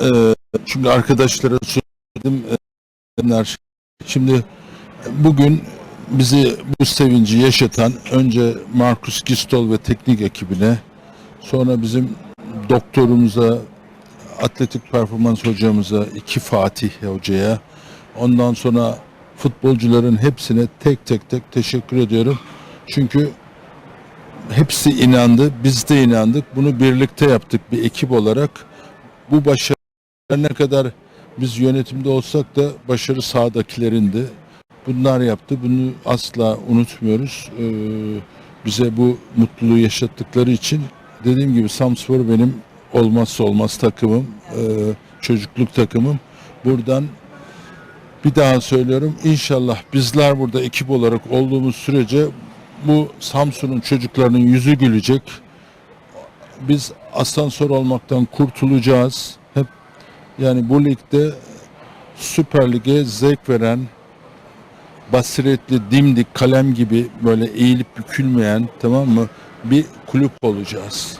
e, çünkü arkadaşlara söyledim. e, bunlar Şimdi bugün bizi bu sevinci yaşatan önce Markus Gistol ve teknik ekibine sonra bizim doktorumuza atletik performans hocamıza iki Fatih hocaya ondan sonra futbolcuların hepsine tek tek tek teşekkür ediyorum. Çünkü hepsi inandı, biz de inandık. Bunu birlikte yaptık bir ekip olarak. Bu başarı ne kadar biz yönetimde olsak da başarı sahadakilerindi. Bunlar yaptı. Bunu asla unutmuyoruz. Ee, bize bu mutluluğu yaşattıkları için dediğim gibi Samspor benim olmazsa olmaz takımım. Ee, çocukluk takımım. Buradan bir daha söylüyorum. İnşallah bizler burada ekip olarak olduğumuz sürece bu Samsun'un çocuklarının yüzü gülecek. Biz asansör olmaktan kurtulacağız. Yani bu ligde Süper Lig'e zevk veren basiretli, dimdik, kalem gibi böyle eğilip bükülmeyen tamam mı bir kulüp olacağız.